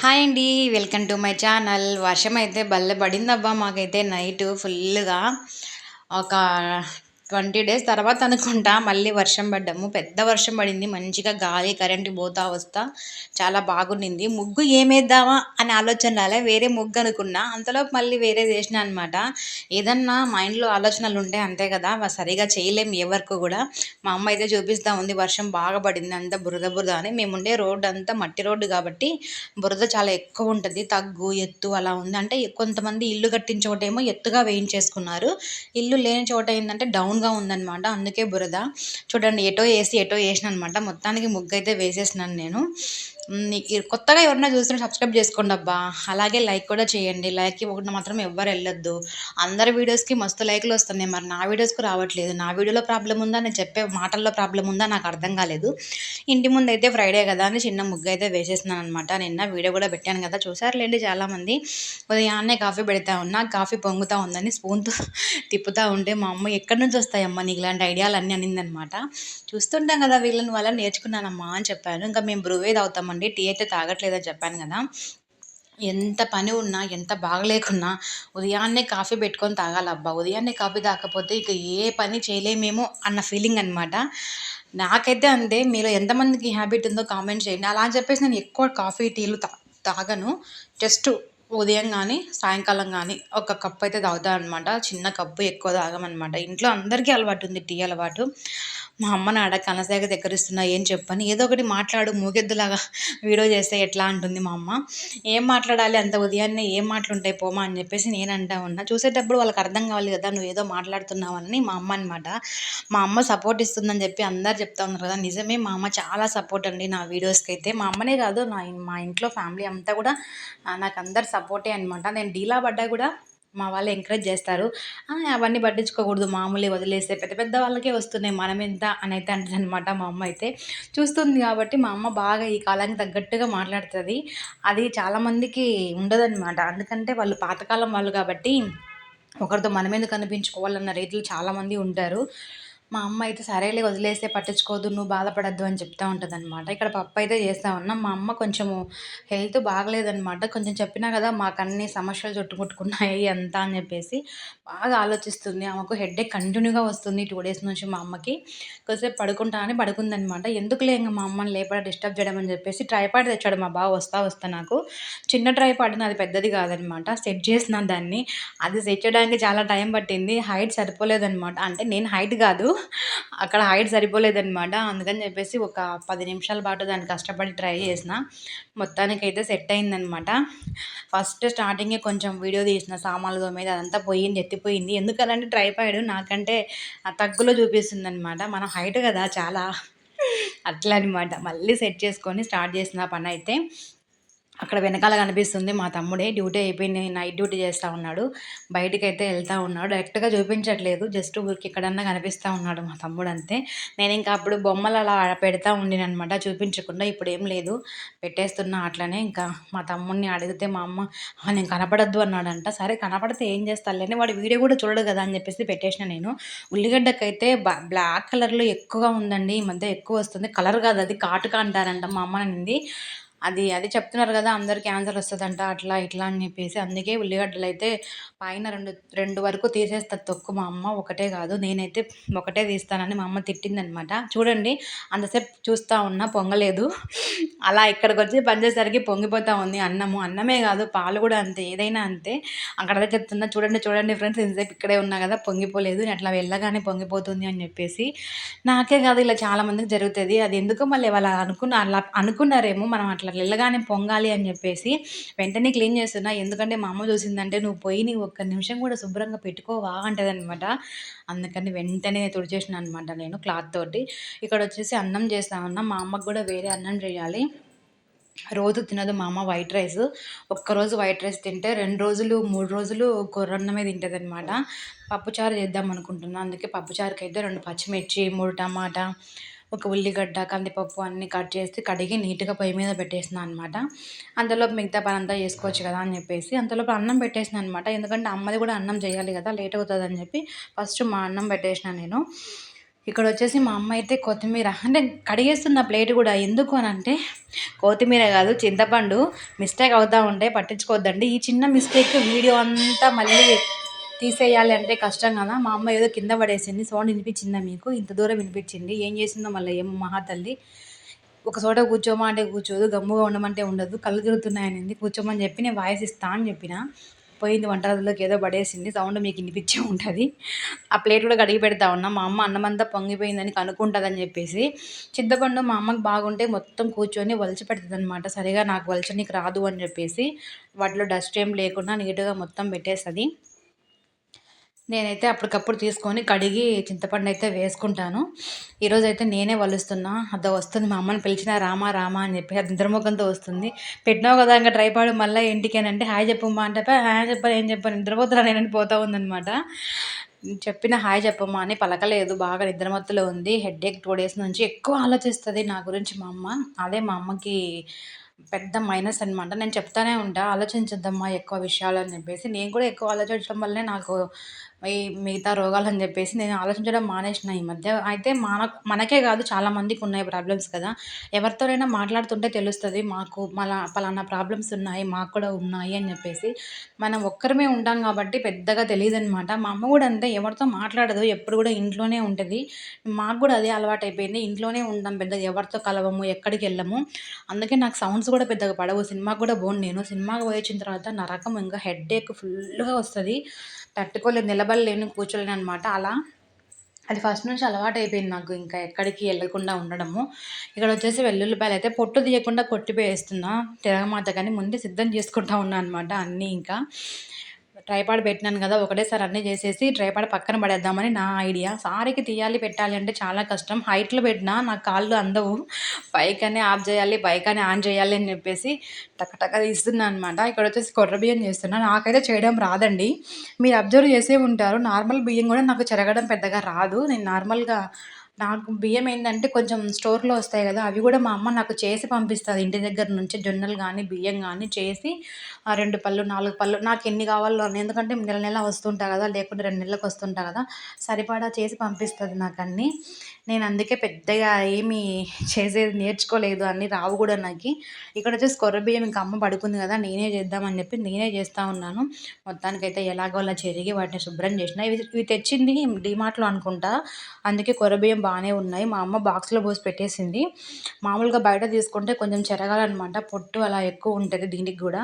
Hi అండి welcome to my channel వర్షం అయితే బల్లె పడిందబ్బా మాకైతే నైట్ ఫుల్గా ఒక ట్వంటీ డేస్ తర్వాత అనుకుంటా. మళ్ళీ వర్షం పడ్డాము. పెద్ద వర్షం పడింది. మంచిగా గాలి కరెంటు పోతా వస్తా చాలా బాగుండింది. ముగ్గు ఏమేద్దామా అని ఆలోచన రాలే వేరే ముగ్గు అనుకున్నా. అంతలో మళ్ళీ వేరే చేసిన అనమాట ఏదన్నా మైండ్లో ఆలోచనలు ఉంటాయి అంతే కదా. సరిగా చేయలేము ఏ కూడా. మా అమ్మ అయితే చూపిస్తూ ఉంది వర్షం బాగా పడింది అంత బురద బురద అని. మేము ఉండే రోడ్డు అంతా మట్టి రోడ్డు కాబట్టి బురద చాలా ఎక్కువ ఉంటుంది. తగ్గు ఎత్తు అలా ఉంది. అంటే కొంతమంది ఇల్లు కట్టిన చోటేమో ఎత్తుగా వేయించేసుకున్నారు. ఇల్లు లేని చోట ఏంటంటే డౌన్ డౌన్గా ఉందనమాట అందుకే బురద. చూడండి ఎటో వేసి ఎటో వేసిన అనమాట మొత్తానికి ముగ్గు అయితే వేసేసినాను నేను. కొత్తగా ఎవరైనా చూస్తున్నా సబ్స్క్రైబ్ చేసుకోండి అబ్బా. అలాగే లైక్ కూడా చేయండి. లైక్ ఇవ్వకుండా మాత్రం ఎవ్వరు వెళ్ళొద్దు. అందరి వీడియోస్కి మస్తు లైక్లు వస్తున్నాయి. మరి నా వీడియోస్కి రావట్లేదు. నా వీడియోలో ప్రాబ్లం ఉందా? నేను చెప్పే మాటల్లో ప్రాబ్లం ఉందా? నాకు అర్థం కాలేదు. ఇంటి ముందు అయితే ఫ్రైడే కదా అని చిన్న ముగ్గు అయితే వేసేస్తున్నాను అనమాట నిన్న వీడియో కూడా పెట్టాను కదా. చూసారులేండి చాలామంది. ఉదయాన్నే కాఫీ పెడతా ఉన్నా కాఫీ పొంగుతూ ఉందని స్పూన్తో తిప్పుతూ ఉంటే మా అమ్మ ఎక్కడి నుంచి వస్తాయమ్మా నీకు ఇలాంటి ఐడియాలు అన్నీ అనిందనమాట చూస్తుంటాం కదా వీళ్ళని వల్ల నేర్చుకున్నానమ్మా అని చెప్పాను. ఇంకా మేము బ్రూవే తాగుతామండి అండి టీ అయితే తాగట్లేదని చెప్పాను కదా. ఎంత పని ఉన్నా ఎంత బాగలేకున్నా ఉదయాన్నే కాఫీ పెట్టుకొని తాగాలబ్బా. ఉదయాన్నే కాఫీ తాగకపోతే ఇక ఏ పని చేయలేమేమో అన్న ఫీలింగ్ అనమాట నాకైతే అంతే. మీలో ఎంతమందికి హ్యాబిట్ ఉందో కామెంట్ చేయండి. అలా అని చెప్పేసి నేను ఎక్కువ కాఫీ టీలు తా తాగను. జస్ట్ ఉదయం కానీ సాయంకాలం కానీ ఒక కప్పు అయితే తాగుతాను అనమాట చిన్న కప్పు ఎక్కువ తాగమనమాట ఇంట్లో అందరికీ అలవాటు ఉంది టీ అలవాటు. మా అమ్మ నాడ కనసాగ దగ్గరిస్తున్నా ఏం చెప్పని? ఏదో ఒకటి మాట్లాడు మూగెద్దులాగా వీడియో చేస్తే ఎట్లా అంటుంది మా అమ్మ. ఏం మాట్లాడాలి అంత ఉదయాన్నే ఏం మాటలుంటాయి పోమా అని చెప్పేసి నేను అంటా ఉన్నా. చూసేటప్పుడు వాళ్ళకి అర్థం కావాలి కదా నువ్వు ఏదో మాట్లాడుతున్నావని మా అమ్మ అనమాట మా అమ్మ సపోర్ట్ ఇస్తుందని చెప్పి అందరు చెప్తా ఉన్నారు కదా నిజమే మా అమ్మ చాలా సపోర్ట్ అండి నా వీడియోస్కి అయితే మా అమ్మనే కాదు నా మా ఇంట్లో ఫ్యామిలీ అంతా కూడా నాకు అందరు సపోర్టే అనమాట నేను డీలా పడ్డా కూడా మా వాళ్ళు ఎంకరేజ్ చేస్తారు. అవన్నీ పట్టించుకోకూడదు మామూలే వదిలేస్తే. పెద్ద పెద్ద వాళ్ళకే వస్తున్నాయి మనం ఎంత అని అయితే అంటుంది అనమాట మా అమ్మ అయితే. చూస్తుంది కాబట్టి మా అమ్మ బాగా ఈ కాలానికి తగ్గట్టుగా మాట్లాడుతుంది. అది చాలామందికి ఉండదన్నమాట. ఎందుకంటే వాళ్ళు పాతకాలం వాళ్ళు కాబట్టి ఒకరితో మనం ఎందుకు కనిపించుకోవాలన్న రీతిలో చాలామంది ఉంటారు. మా అమ్మ అయితే సరేలే వదిలేస్తే పట్టించుకోవద్దు నువ్వు బాధపడద్దు అని చెప్తా ఉంటుంది అనమాట ఇక్కడ పప్పు అయితే చేస్తా ఉన్నాం మా అమ్మ కొంచెము హెల్త్ బాగలేదనమాట కొంచెం చెప్పినా కదా మాకు అన్ని సమస్యలు చుట్టుముట్టుకున్నాయి అంతా అని చెప్పేసి బాగా ఆలోచిస్తుంది. ఆమెకు హెడ్ఏక్ కంటిన్యూగా వస్తుంది టూ డేస్ నుంచి మా అమ్మకి. కొద్దిసేపు పడుకుంటా అని పడుకుందనమాట ఎందుకులే ఇంకా మా అమ్మని లేపడ డిస్టర్బ్ చేయడం అని చెప్పేసి ట్రైపాడ్ తెచ్చాడు మా బావ వస్తా వస్తా నాకు. చిన్న ట్రైపాడ్ అది పెద్దది కాదనమాట సెట్ చేసిన దాన్ని. అది సెట్ చేయడానికి చాలా టైం పట్టింది. హైట్ సరిపోలేదనమాట అంటే నేను హైట్ కాదు. అక్కడ హైట్ సరిపోలేదనమాట అందుకని చెప్పేసి ఒక పది నిమిషాల పాటు దాన్ని కష్టపడి ట్రై చేసిన. మొత్తానికి అయితే సెట్ అయిందనమాట ఫస్ట్ స్టార్టింగే కొంచెం వీడియో తీసిన సామాన్లు మీద అదంతా పోయింది ఎత్తిపోయింది. ఎందుకనంటే ట్రైపాయిడ్ నాకంటే తగ్గులో చూపిస్తుంది అనమాట మన హైట్ కదా చాలా. అట్లా అనమాట మళ్ళీ సెట్ చేసుకొని స్టార్ట్ చేసిన పని అయితే అక్కడ వెనకాల కనిపిస్తుంది మా తమ్ముడే. డ్యూటీ అయిపోయింది. నైట్ డ్యూటీ చేస్తూ ఉన్నాడు. బయటికి అయితే వెళ్తూ ఉన్నాడు. డైరెక్ట్గా చూపించట్లేదు. జస్ట్ ఊరికి ఎక్కడన్నా కనిపిస్తూ ఉన్నాడు మా తమ్ముడు అంతే నేను ఇంకా అప్పుడు బొమ్మలు అలా పెడతా ఉండినమాట చూపించకుండా ఇప్పుడు ఏం లేదు. పెట్టేస్తున్నా అట్లనే ఇంకా మా తమ్ముడిని అడిగితే మా అమ్మ నేను కనపడద్దు అన్నాడంట. సరే కనపడితే ఏం చేస్తానులేని వాడు వీడియో కూడా చూడడు కదా అని చెప్పేసి పెట్టేసిన నేను. ఉల్లిగడ్డకైతే బ్లాక్ కలర్లో ఎక్కువగా ఉందండి. ఈ మధ్య ఎక్కువ వస్తుంది. కలర్ కాదు అది కాటుక అంటారంట మా అమ్మ నింది అది అది చెప్తున్నారు కదా అందరు క్యాన్సర్ వస్తుందంట అట్లా ఇట్లా అని చెప్పేసి. అందుకే ఉల్లిగడ్డలు అయితే పైన రెండు రెండు వరకు తీసేస్తారు తొక్కు. మా అమ్మ ఒకటే కాదు నేనైతే ఒకటే తీస్తానని మా అమ్మ తిట్టిందనమాట. చూడండి అంతసేపు చూస్తూ ఉన్నా పొంగలేదు. అలా ఇక్కడికి వచ్చి పనిచేసరికి పొంగిపోతూ ఉంది అన్నము. అన్నమే కాదు పాలు కూడా అంతే ఏదైనా అంతే. అక్కడ చెప్తున్నా చూడండి చూడండి ఫ్రెండ్స్ ఇంతసేపు ఇక్కడే ఉన్నా కదా పొంగిపోలేదు. నేను అట్లా వెళ్ళగానే పొంగిపోతుంది అని చెప్పేసి. నాకే కాదు ఇలా చాలామందికి జరుగుతుంది. అది ఎందుకో మళ్ళీ వాళ్ళు అనుకున్న అలా అనుకున్నారేమో మనం అట్లా అట్లా వెళ్ళగానే పొంగాలి అని చెప్పేసి వెంటనే క్లీన్ చేస్తున్నా. ఎందుకంటే మా అమ్మ చూసిందంటే నువ్వు పోయి నీ ఒక్క నిమిషం కూడా శుభ్రంగా పెట్టుకోవా అంటది అనమాట అందుకని వెంటనే తుడిచేసిన అనమాట నేను క్లాత్ తోటి. ఇక్కడ వచ్చేసి అన్నం చేస్తా ఉన్నా. మా అమ్మకు కూడా వేరే అన్నం చేయాలి. రోజు తినదు మా అమ్మ వైట్ రైస్. ఒక్కరోజు వైట్ రైస్ తింటే రెండు రోజులు మూడు రోజులు కొర్రన్నమే తింటుంది అనమాట పప్పుచారు చేద్దాం అనుకుంటున్నాను అందుకే పప్పుచారుకి అయితే రెండు పచ్చిమిర్చి మూడు టమాటా ఒక ఉల్లిగడ్డ కందిపప్పు అన్నీ కట్ చేసి కడిగి నీట్గా పొయ్యి మీద పెట్టేసిన అనమాట అంతలోపు మిగతా పని అంతా చేసుకోవచ్చు కదా అని చెప్పేసి అంతలోపు అన్నం పెట్టేసిన అనమాట ఎందుకంటే అమ్మది కూడా అన్నం చేయాలి కదా లేట్ అవుతుంది అని చెప్పి ఫస్ట్ మా అన్నం పెట్టేసిన నేను. ఇక్కడ వచ్చేసి మా అమ్మ అయితే కొత్తిమీర అంటే కడిగేస్తున్న ప్లేట్ కూడా ఎందుకు అని అంటే కొత్తిమీర కాదు చింతపండు మిస్టేక్ అవుతూ ఉంటే పట్టించుకోవద్దండి. ఈ చిన్న మిస్టేక్ వీడియో అంతా మళ్ళీ తీసేయాలి అంటే కష్టం కదా. మా అమ్మ ఏదో కింద పడేసింది. సౌండ్ వినిపించిందా మీకు? ఇంత దూరం వినిపించింది. ఏం చేసిందో మళ్ళీ ఏమో మహాతల్లి. ఒక చోట కూర్చోమా అంటే కూర్చోదు. గమ్ముగా ఉండమంటే ఉండదు. కళ్ళు తిరుగుతున్నాయనింది కూర్చోమని చెప్పి నేను వాయిస్ ఇస్తా అని చెప్పిన. పోయింది వంటగదిలోకి ఏదో పడేసింది. సౌండ్ మీకు వినిపించే ఉంటుంది. ఆ ప్లేట్ కూడా కడిగి పెడతా ఉన్నా. మా అమ్మ అన్నమంతా పొంగిపోయిందని కనుక్కుంటుందని చెప్పేసి. చింతపండు మా అమ్మకి బాగుంటే మొత్తం కూర్చొని వలిచి పెడుతుంది అనమాట సరిగా నాకు వలచనీకి రాదు అని చెప్పేసి. వాటిలో డస్ట్ ఏం లేకుండా నీట్గా మొత్తం పెట్టేస్తుంది. నేనైతే అప్పటికప్పుడు తీసుకొని కడిగి చింతపండు అయితే వేసుకుంటాను. ఈరోజు అయితే నేనే వలుస్తున్నా. అదో వస్తుంది మా అమ్మని పిలిచిన రామా రామా అని చెప్పి అది నిద్రముఖంతో వస్తుంది. పెట్టినావు కదా ఇంకా ట్రైపాడు మళ్ళీ ఇంటికేనంటే హాయ్ చెప్పమ్మా అంటే హాయ్ చెప్పాలి ఏం చెప్పాను నిద్రపోతున్నా నేనని పోతా ఉందనమాట చెప్పిన హాయ్ చెప్పమ్మా అని పలకలేదు బాగా నిద్రమత్తులో ఉంది. హెడ్ టూ డేస్ నుంచి ఎక్కువ ఆలోచిస్తుంది నా గురించి మా అమ్మ. అదే మా అమ్మకి పెద్ద మైనస్ అనమాట నేను చెప్తానే ఉంటా ఆలోచించద్దమ్మా ఎక్కువ విషయాలు అని చెప్పేసి. నేను కూడా ఎక్కువ ఆలోచించడం వల్లనే నాకు ఈ మిగతా రోగాలని చెప్పేసి నేను ఆలోచించడం మానేసిన ఈ మధ్య. అయితే మన మనకే కాదు చాలా మందికి ఉన్నాయి ప్రాబ్లమ్స్ కదా. ఎవరితోనైనా మాట్లాడుతుంటే తెలుస్తుంది మాకు మళ్ళా పలానా ప్రాబ్లమ్స్ ఉన్నాయి మాకు కూడా ఉన్నాయి అని చెప్పేసి. మనం ఒక్కరమే ఉంటాం కాబట్టి పెద్దగా తెలియదు అనమాట మా అమ్మ కూడా అంతే ఎవరితో మాట్లాడదు ఎప్పుడు కూడా ఇంట్లోనే ఉంటుంది. మాకు కూడా అదే అలవాటు అయిపోయింది ఇంట్లోనే ఉంటాం పెద్దగా ఎవరితో కలవము ఎక్కడికి వెళ్ళము. అందుకే నాకు సౌండ్స్ కూడా పెద్దగా పడవు. సినిమాకి కూడా పోను నేను. సినిమాకి వచ్చిన తర్వాత నరకం ఇంకా హెడ్ ఏక్ ఫుల్గా వస్తుంది. తట్టుకోలేదు నిలబడలేను కూర్చోలేను అనమాట అలా అది ఫస్ట్ నుంచి అలవాటు అయిపోయింది నాకు ఇంకా ఎక్కడికి వెళ్ళకుండా ఉండడము. ఇక్కడ వచ్చేసి వెల్లుల్లిపాయలు అయితే పొట్టు తీయకుండా కొట్టిపోయేస్తున్నా తిరగమాత కానీ ముందే సిద్ధం చేసుకుంటా ఉన్నా అనమాట అన్నీ ఇంకా. ట్రైపాడ్ పెట్టినాను కదా ఒకటేసారి అన్నీ చేసేసి ట్రైపాడ్ పక్కన పడేద్దామని నా ఐడియా. సారీకి తీయాలి పెట్టాలి అంటే చాలా కష్టం. హైట్లో పెట్టినా నా కాళ్ళు అందవు. పైకనే ఆఫ్ చేయాలి పైకనే ఆన్ చేయాలి అని చెప్పేసి టకటక తీస్తున్నా అనమాట ఇక్కడ వచ్చేసి కొర్ర బియ్యం చేస్తున్నా. నాకైతే చేయడం రాదండి. మీరు అబ్జర్వ్ చేసే ఉంటారు. నార్మల్ బియ్యం కూడా నాకు చెరగడం పెద్దగా రాదు. నేను నార్మల్గా నాకు బియ్యం ఏంటంటే కొంచెం స్టోర్లో వస్తాయి కదా అవి కూడా మా అమ్మ నాకు చేసి పంపిస్తుంది. ఇంటి దగ్గర నుంచి జొన్నలు కానీ బియ్యం కానీ చేసి ఆ రెండు పళ్ళు నాలుగు పళ్ళు నాకు ఎన్ని కావాలో ఎందుకంటే నెల నెల వస్తుంటా కదా లేకుంటే రెండు నెలలకు వస్తుంటా కదా సరిపడా చేసి పంపిస్తుంది నాకు అన్నీ. నేను అందుకే పెద్దగా ఏమీ చేసేది నేర్చుకోలేదు అన్నీ రావు కూడా నాకు. ఇక్కడ వచ్చేసి కొర్ర బియ్యం ఇంకా అమ్మ పడుకుంది కదా నేనే చేద్దామని చెప్పి నేనే చేస్తూ ఉన్నాను. మొత్తానికైతే ఎలాగో అలా చెరిగి వాటిని శుభ్రం చేసిన. ఇవి ఇవి తెచ్చింది డిమార్ట్లో అనుకుంటా అందుకే కొర్ర బియ్యం బాగానే ఉన్నాయి. మా అమ్మ బాక్స్లో పోసి పెట్టేసింది. మామూలుగా బయట తీసుకుంటే కొంచెం చెరగాలన్నమాట. పొట్టు అలా ఎక్కువ ఉంటుంది దీనికి కూడా.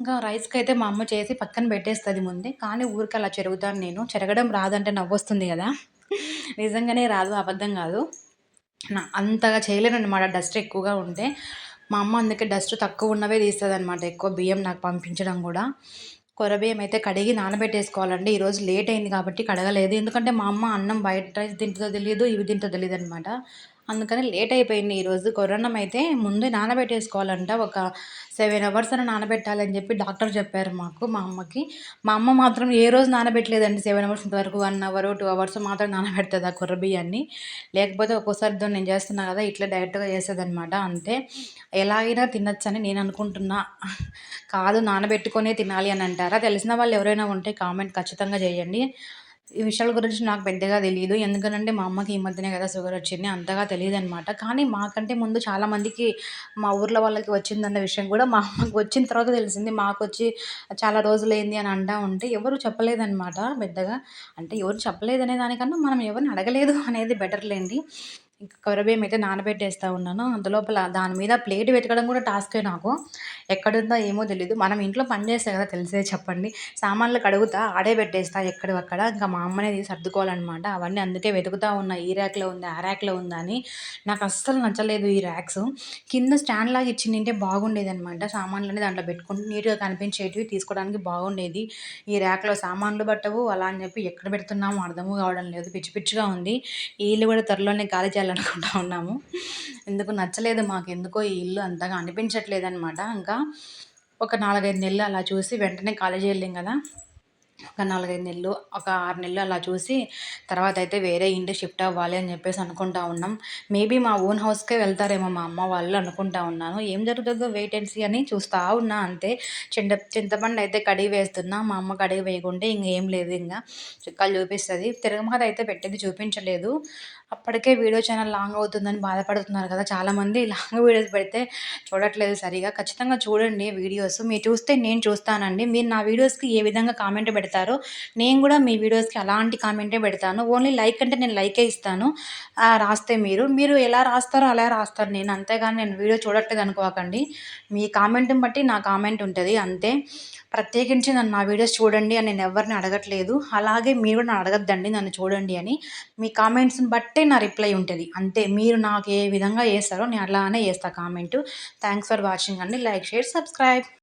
ఇంకా రైస్కి అయితే మా అమ్మ చేసి పక్కన పెట్టేస్తుంది ముందే. కానీ ఊరికి అలా చెరుగుతాను నేను. చెరగడం రాదంటే నవ్వొస్తుంది కదా. నిజంగానే రాదు అబద్ధం కాదు. నా అంతగా చేయలేను అనమాట డస్ట్ ఎక్కువగా ఉంటే. మా అమ్మ అందుకే డస్ట్ తక్కువ ఉన్నవే తీస్తుంది అనమాట ఎక్కువ బియ్యం నాకు పంపించడం కూడా. కొరబేమైతే అయితే కడిగి నానబెట్టేసుకోవాలండి. ఈరోజు లేట్ అయింది కాబట్టి కడగలేదు. ఎందుకంటే మా అమ్మ అన్నం బయట రైస్ తింటుందో తెలియదు ఇవి తింటుందో తెలియదు అనమాట అందుకని లేట్ అయిపోయింది. ఈరోజు కొరన్నం అయితే ముందే నానబెట్టేసుకోవాలంట. ఒక సెవెన్ అవర్స్ అని నానబెట్టాలని చెప్పి డాక్టర్ చెప్పారు మాకు మా అమ్మకి. మా అమ్మ మాత్రం ఏ రోజు నానబెట్టలేదండి. సెవెన్ అవర్స్ ఇంతవరకు వన్ అవర్ టూ అవర్స్ మాత్రం నానబెడుతుంది ఆ కుర్ర బియ్యాన్ని. లేకపోతే ఒక్కోసారి నేను చేస్తున్నా కదా ఇట్లా డైరెక్ట్గా చేసేదనమాట అంతే ఎలాగైనా తినొచ్చని నేను అనుకుంటున్నా. కాదు నానబెట్టుకొనే తినాలి అని అంటారా? తెలిసిన వాళ్ళు ఎవరైనా ఉంటే కామెంట్ ఖచ్చితంగా చేయండి. ఈ విషయాల గురించి నాకు పెద్దగా తెలియదు ఎందుకంటే మా అమ్మకి ఈ మధ్యనే కదా షుగర్ వచ్చింది. అంతగా తెలియదు అనమాట కానీ మాకంటే ముందు చాలామందికి మా ఊర్లో వాళ్ళకి వచ్చిందన్న విషయం కూడా మా అమ్మకి వచ్చిన తర్వాత తెలిసింది. మాకు వచ్చి చాలా రోజులైంది అని అంటా ఉంటే ఎవరు చెప్పలేదన్నమాట పెద్దగా. అంటే ఎవరు చెప్పలేదనే దానికన్నా మనం ఎవరిని అడగలేదు అనేది బెటర్లేండి. ఇంకా కొరబియ్యం అయితే నానబెట్టేస్తూ ఉన్నాను అందులోపల దాని మీద ప్లేట్ వెతకడం కూడా టాస్కే నాకు. ఎక్కడుందో ఏమో తెలియదు మనం ఇంట్లో పని చేస్తే కదా తెలిసే చెప్పండి. సామాన్లు కడుగుతా ఆడే పెట్టేస్తా ఎక్కడక్కడ ఇంకా మా అమ్మనే తీసి సర్దుకోవాలన్నమాట. అవన్నీ అందుకే వెతుకుతా ఉన్నా. ఈ ర్యాక్లో ఉంది ఆ ర్యాక్లో ఉందా అని. నాకు అస్సలు నచ్చలేదు ఈ ర్యాక్స్. కింద స్టాండ్ లాగా ఇచ్చిందంటే బాగుండేది అనమాట సామాన్లన్నీ దాంట్లో పెట్టుకుంటూ నీట్గా కనిపించేటివి తీసుకోవడానికి బాగుండేది. ఈ ర్యాక్లో సామాన్లు పట్టవు. అలా అని చెప్పి ఎక్కడ పెడుతున్నామో అర్థము కావడం లేదు. పిచ్చి పిచ్చిగా ఉంది. వీళ్ళు ఇల్లు కూడా త్వరలోనే ఖాళీ చేయాలనుకుంటా ఉన్నాము. ఎందుకు నచ్చలేదు మాకు ఎందుకో ఈ ఇల్లు అంతగా అనిపించట్లేదు అనమాట ఇంకా ఒక నాలుగైదు నెలలు అలా చూసి వెంటనే కాలేజీ వెళ్ళాం కదా. ఒక నాలుగైదు నెలలు ఒక ఆరు నెలలు అలా చూసి తర్వాత అయితే వేరే ఇంటి షిఫ్ట్ అవ్వాలి అని చెప్పేసి అనుకుంటా ఉన్నాం. మేబీ మా ఓన్ హౌస్కే వెళ్తారేమో మా అమ్మ వాళ్ళు అనుకుంటా ఉన్నాను. ఏం జరుగుతుందో వెయిట్ అండ్ సీ అని చూస్తూ ఉన్నా అంతే. చింత చింతపండు అయితే కడిగి వేస్తున్నా మా అమ్మ కడిగి వేయకుంటే ఇంకేం లేదు ఇంకా. చుక్కలు చూపిస్తుంది. తిరగమాత అయితే పెట్టేది చూపించలేదు. అప్పటికే వీడియో ఛానల్ లాంగ్ అవుతుందని బాధపడుతున్నారు కదా చాలామంది. లాంగ్ వీడియోస్ పెడితే చూడట్లేదు సరిగా. ఖచ్చితంగా చూడండి వీడియోస్. మీరు చూస్తే నేను చూస్తానండి. మీరు నా వీడియోస్కి ఏ విధంగా కామెంట్ పెడతారో. నేను కూడా మీ వీడియోస్కి అలాంటి కామెంటే పెడతాను. ఓన్లీ లైక్ అంటే నేను లైకే ఇస్తాను. రాస్తే మీరు. మీరు ఎలా రాస్తారో అలా రాస్తారు. నేను అంతేగాని నేను వీడియో చూడట్లేదు అనుకోకండి. మీ కామెంట్ని బట్టి నా కామెంట్ ఉంటుంది. అంతే. ప్రత్యేకించి నన్ను నా వీడియోస్ చూడండి అని నేను ఎవరిని అడగట్లేదు. అలాగే మీరు కూడా నన్ను అడగద్దండి నన్ను చూడండి అని. మీ కామెంట్స్ని బట్టే నా రిప్లై ఉంటుంది. అంతే. మీరు నాకు ఏ విధంగా చేస్తారో నేను అలానే చేస్తాను కామెంట్. థ్యాంక్స్ ఫర్ వాచింగ్ అండి. Like share subscribe.